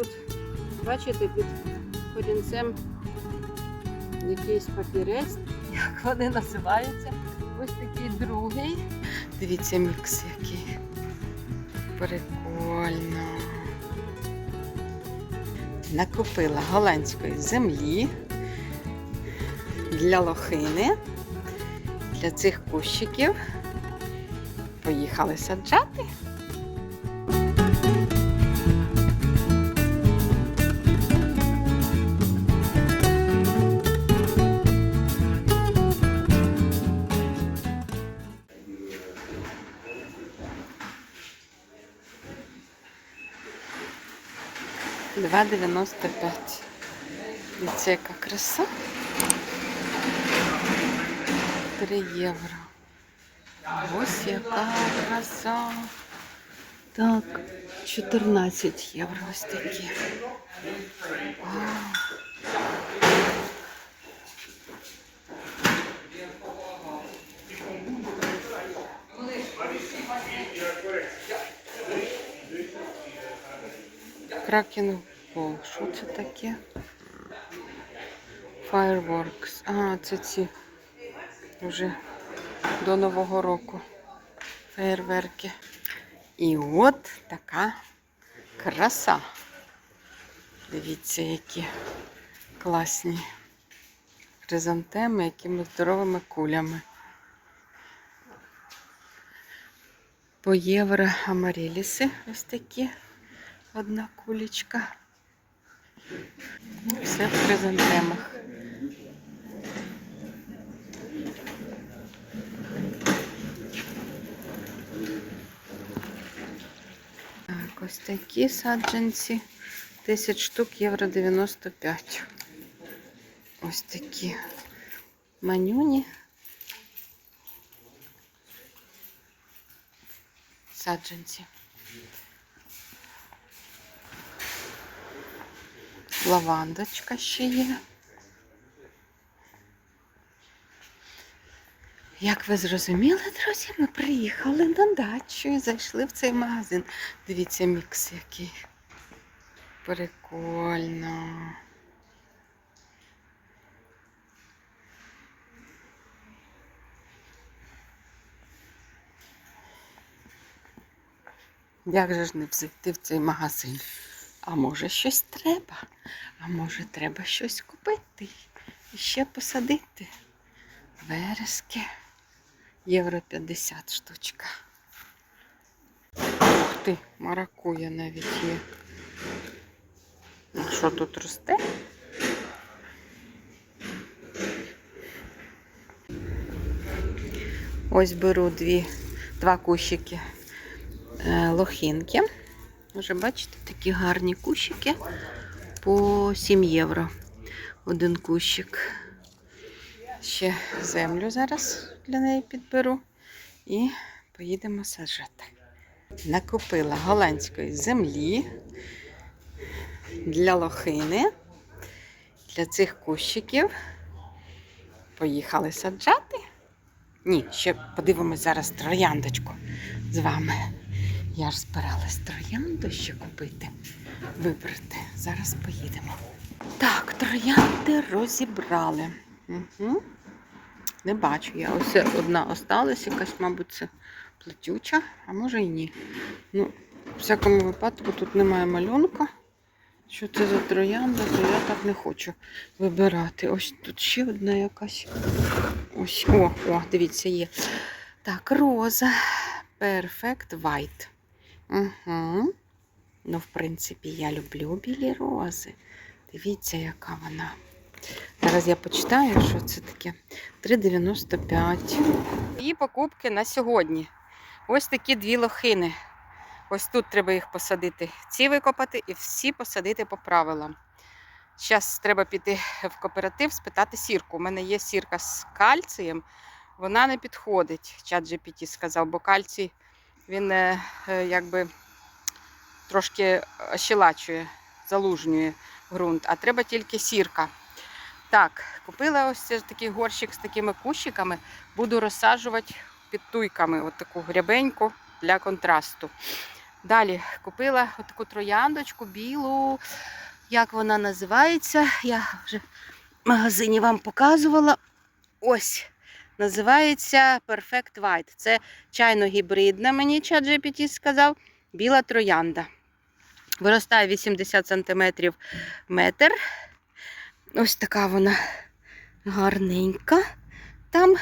тут, бачите, під корінцем якийсь папірець, як вони називаються. Ось такий другий. Дивіться, мікс який. Прикольно. Накупила голландської землі для лохини, для цих кущиків. Поїхали саджати. Два дев'яносто п'ять. Дивіться, яка краса. Три євро. Ось яка краса. Так, 14 євро ось такі. Вау. Кракен Бол. Що це таке? Fireworks. А, це ці вже до Нового року. Фейерверки. І от така краса. Дивіться, які класні хризантеми, якими здоровими кулями. По євро амаріліси ось такі. Одна кулечка. Все в хризантемах. Так, ось такі саджанці. 10 штук, євро 95. Ось такі манюні. Саджанці. Лавандочка ще є. Як ви зрозуміли, друзі, ми приїхали на дачу і зайшли в цей магазин. Дивіться, мікс який. Прикольно. Як же ж не зайти в цей магазин? А може щось треба? А може треба щось купити і ще посадити? Верески. Євро 50 штучка. Ух ти, маракуя навіть є. А Що тут росте? Ось беру дві, два кущики е, лохінки. Вже бачите, такі гарні кущики по 7 євро. Один кущик. Ще землю зараз для неї підберу і поїдемо саджати. Накупила голландської землі для лохини, для цих кущиків. Поїхали саджати. Ні, ще подивимось зараз трояндочку з вами. Я ж збиралась троянду ще купити, вибрати. Зараз поїдемо. Так, троянди розібрали. Угу. Не бачу я. Ось одна осталась, якась, мабуть, це плетюча, а може і ні. Ну, в всякому випадку тут немає малюнка. Що це за троянда, то я так не хочу вибирати. Ось тут ще одна якась. Ось, о, о, дивіться, є. Так, роза. Perfect White. Угу. Ну, в принципі, я люблю білі рози. Дивіться, яка вона. Зараз я почитаю, що це таке. 3,95. І покупки на сьогодні. Ось такі дві лохини. Ось тут треба їх посадити. Ці викопати і всі посадити по правилам. Зараз треба піти в кооператив, спитати сірку. У мене є сірка з кальцієм, вона не підходить. Чат GPT сказав, бо кальцій він е, е, якби трошки ощелачує, залужнює ґрунт, а треба тільки сірка. Так, купила ось такий горщик з такими кущиками, буду розсаджувати під туйками, от грябеньку для контрасту. Далі купила таку трояндочку білу. Як вона називається? Я вже в магазині вам показувала. Ось. Називається Perfect White. Це чайно-гібридна, мені чат сказав. Біла троянда. Виростає 80 см метр. Ось така вона гарненька. Там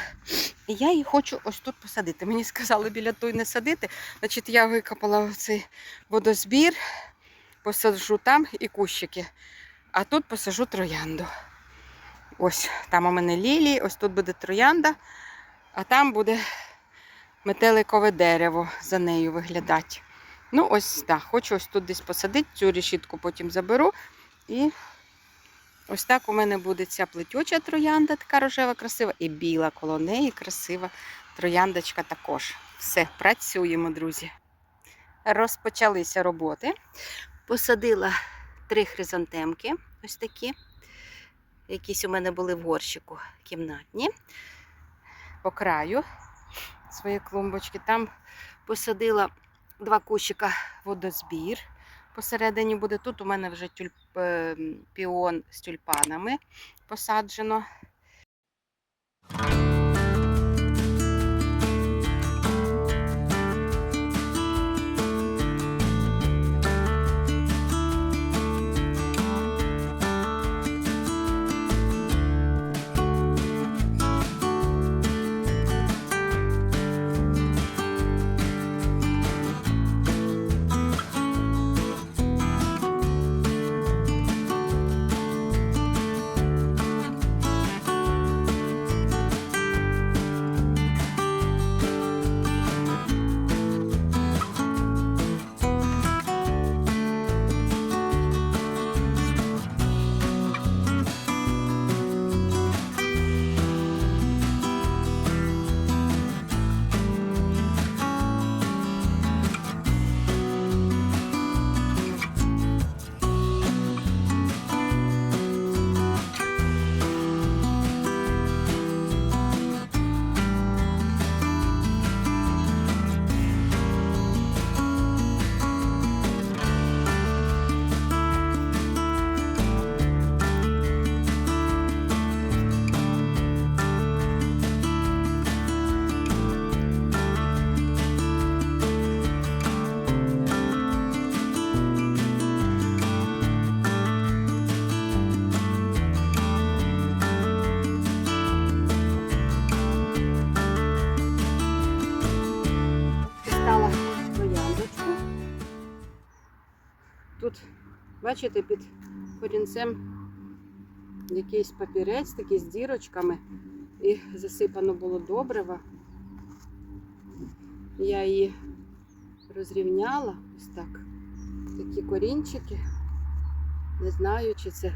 я її хочу ось тут посадити. Мені сказали біля той не садити. Значить, я викопала цей водозбір, посаджу там і кущики. А тут посажу троянду. Ось там у мене лілії, ось тут буде троянда, а там буде метеликове дерево за нею виглядати. Ну, ось так, хочу ось тут десь посадити, цю решітку потім заберу. І ось так у мене буде ця плетюча троянда, така рожева, красива, і біла коло неї красива трояндочка також. Все, працюємо, друзі. Розпочалися роботи. Посадила три хризантемки, ось такі. Якісь у мене були в горщику кімнатні. По краю своєї клумбочки. Там посадила два кущика водозбір. Посередині буде. Тут у мене вже тюльп... е, піон з тюльпанами посаджено. Тут, бачите, під корінцем якийсь папірець такий з дірочками. І засипано було добриво. Я її розрівняла ось так. Такі корінчики. Не знаю, чи це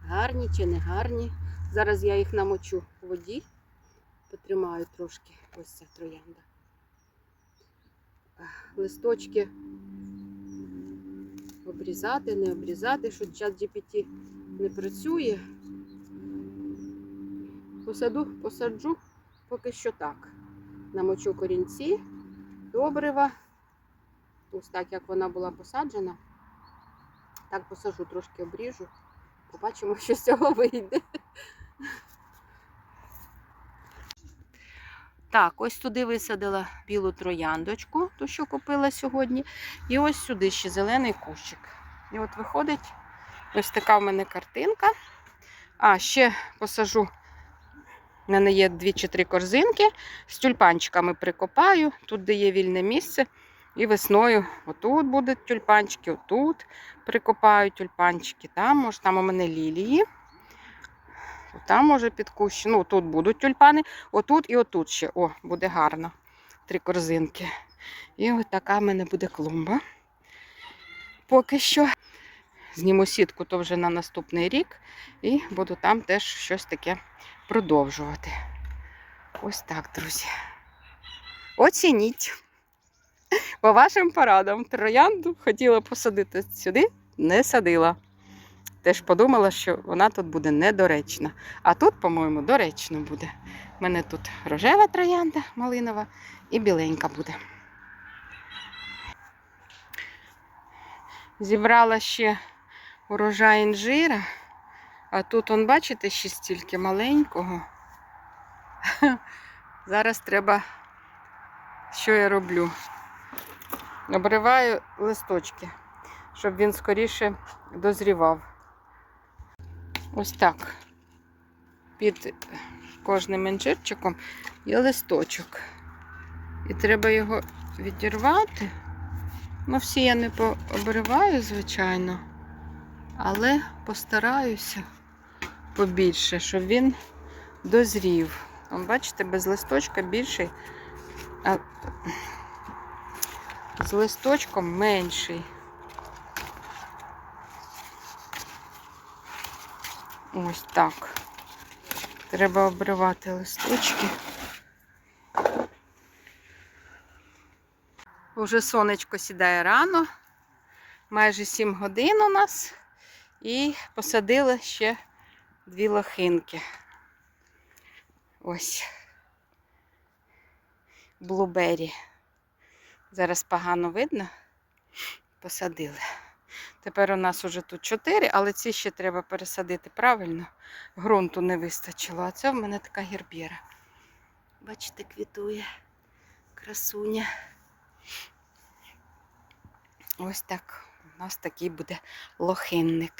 гарні, чи не гарні. Зараз я їх намочу в воді, потримаю трошки ось ця троянда листочки обрізати, не обрізати, що чат GPT не працює. Посаду, посаджу поки що так. Намочу корінці, добрива. Ось так, як вона була посаджена. Так посажу, трошки обріжу. Побачимо, що з цього вийде. Так, ось туди висадила білу трояндочку, ту, що купила сьогодні. І ось сюди ще зелений кущик. І от виходить ось така в мене картинка. А, ще посажу. Мене є дві чи три корзинки. З тюльпанчиками прикопаю, тут, де є вільне місце. І весною отут будуть тюльпанчики, отут прикопаю тюльпанчики. Там, може, там у мене лілії. Там може під кущ. Ну, тут будуть тюльпани, отут і отут ще. О, буде гарно. Три корзинки. І ось така в мене буде клумба. Поки що. Зніму сітку то вже на наступний рік. І буду там теж щось таке продовжувати. Ось так, друзі. Оцініть. По вашим порадам, троянду хотіла посадити сюди, не садила теж подумала, що вона тут буде недоречна. А тут, по-моєму, доречно буде. У мене тут рожева троянда малинова і біленька буде. Зібрала ще урожай інжира, а тут, он, бачите, ще стільки маленького. Зараз треба, що я роблю? Обриваю листочки, щоб він скоріше дозрівав. Ось так. Під кожним інжирчиком є листочок. І треба його відірвати. Ну, всі я не пообриваю, звичайно, але постараюся побільше, щоб він дозрів. Он, бачите, без листочка більший, а з листочком менший. Ось так. Треба обривати листочки. Уже сонечко сідає рано, майже 7 годин у нас, і посадили ще дві лохинки. Ось блубері. Зараз погано видно. Посадили. Тепер у нас уже тут чотири, але ці ще треба пересадити правильно. Грунту не вистачило. А це в мене така гербіра. Бачите, квітує. Красуня. Ось так. У нас такий буде лохинник.